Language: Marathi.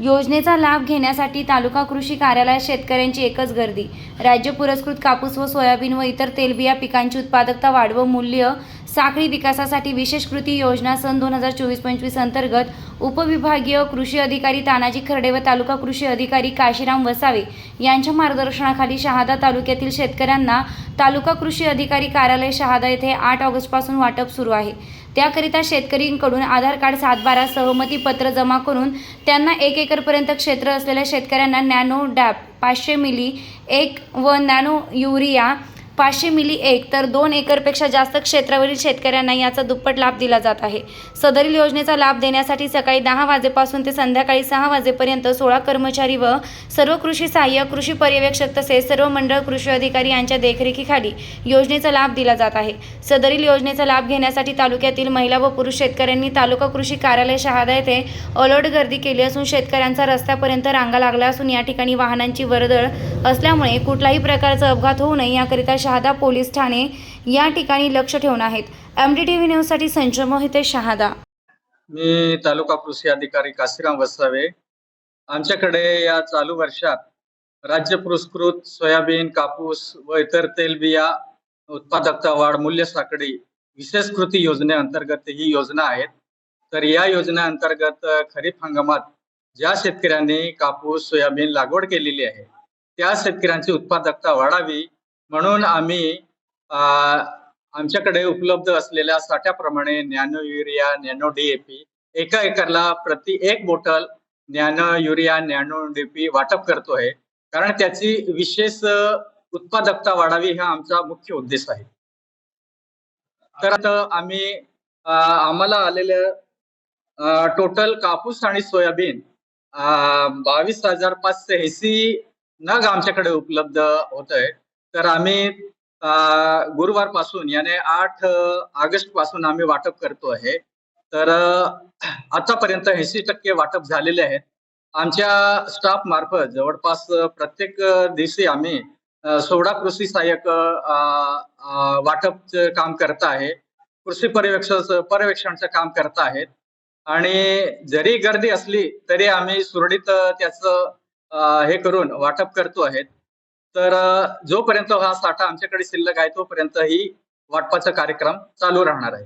योजनेचा लाभ घेण्यासाठी तालुका कृषी कार्यालयात शेतकऱ्यांची एकच गर्दी. राज्य पुरस्कृत कापूस व सोयाबीन व इतर तेलबिया पिकांची उत्पादकता वाढ व मूल्य साखळी विकासासाठी विशेष कृती योजना सन दोन हजार चोवीस पंचवीस अंतर्गत उपविभागीय कृषी अधिकारी तानाजी खर्डे व तालुका कृषी अधिकारी काशीराम वसावे यांच्या मार्गदर्शनाखाली शहादा तालुक्यातील शेतकऱ्यांना तालुका कृषी अधिकारी कार्यालय शहादा येथे आठ ऑगस्टपासून वाटप सुरू आहे. त्याकरिता शेतकरींकडून आधार कार्ड सातबारा सहमती पत्र जमा करून त्यांना एक एकरपर्यंत क्षेत्र असलेल्या शेतकऱ्यांना नॅनो डॅप पाचशे मिली एक व नॅनो युरिया पाचशे मिली एक तर दोन एकरपेक्षा जास्त क्षेत्रावरील शेतकऱ्यांना याचा दुप्पट लाभ दिला जात आहे. सदरील योजनेचा लाभ देण्यासाठी सकाळी दहा वाजेपासून ते संध्याकाळी सहा वाजेपर्यंत सोळा कर्मचारी व सर्व कृषी सहाय्यक कृषी पर्यवेक्षक तसेच सर्व मंडळ कृषी अधिकारी यांच्या देखरेखीखाली योजनेचा लाभ दिला जात आहे. सदरील योजनेचा लाभ घेण्यासाठी तालुक्यातील महिला व पुरुष शेतकऱ्यांनी तालुका कृषी कार्यालय शहादा येथे अलर्ट गर्दी केली असून शेतकऱ्यांचा रस्त्यापर्यंत रांगा लागला असून या ठिकाणी वाहनांची वर्दळ असल्यामुळे कुठलाही प्रकारचा अपघात होऊ नये याकरिता शहादा पोलीस ठाणे या ठिकाणी लक्ष ठेवून आहेत. एम डी टी व्ही न्यूजसाठी संजय मोहिते शहादा. मी तालुका कृषी अधिकारी काशीराम वसावे. आमच्याकडे या चालू वर्षात राज्य पुरस्कृत सोयाबीन कापूस व इतर तेलबिया उत्पादकता वाढ मूल्य साखळी विशेष कृती योजनेअंतर्गत ही योजना आहेत. तर या योजनेअंतर्गत खरीप हंगामात ज्या शेतकऱ्यांनी कापूस सोयाबीन लागवड केलेली आहे त्या शेतकऱ्यांची उत्पादकता वाढावी म्हणून आम्ही आमच्याकडे उपलब्ध असलेल्या साठ्याप्रमाणे नॅनो युरिया नॅनो डीएपी एका एकरला प्रति एक bottle nano urea nano DAP वाटप करतोय कारण त्याची विशेष उत्पादकता वाढावी हा आमचा मुख्य उद्देश आहे. तर आम्ही आम्हाला आलेलं टोटल कापूस आणि सोयाबीन बावीस हजार पाचशे ऐंशी नग आमच्याकडे उपलब्ध होत आहे तर आम्ही गुरुवारपासून याने आठ ऑगस्टपासून आम्ही वाटप करतो आहे. तर आतापर्यंत ऐंशी टक्के वाटप झालेले आहेत. आमच्या स्टाफ मार्फत जवळपास प्रत्येक दिवशी आम्ही सोळा कृषी सहाय्यक वाटपचं काम करत आहे. कृषी पर्यवेक्षण पर्यवेक्षणाचं काम करत आहेत. आणि जरी गर्दी असली तरी आम्ही सुरळीत त्याचं हे करून वाटप करतो आहेत. तर जोपर्यंत हा साठा आमच्याकडे शिल्लक आहे तोपर्यंत ही वाटपाचा कार्यक्रम चालू राहणार आहे.